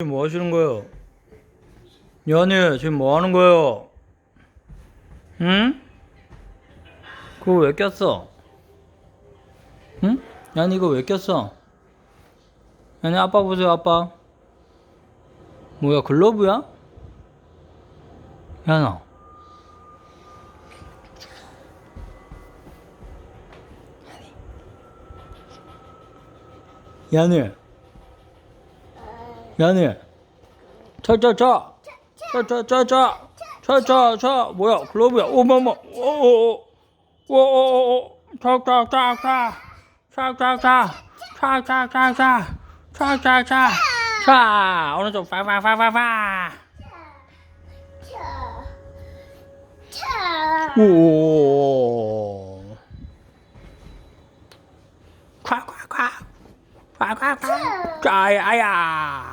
지금 뭐 하시는 거예요? 연희 지금 뭐 하는 거예요? 응? 그거 왜 꼈어? 응? 연희 이거 왜 꼈어? 연희 아빠 보세요 아빠 뭐야 글러브야? 연아 연희 연희 차차차 차차차차 차차차 뭐야 글러브야 어머머 오오오 오오오 차차차차 차차차 차차차차 차차차 차 오른쪽 파파파파파 차. 오 콱콱콱 콱콱콱 짜야야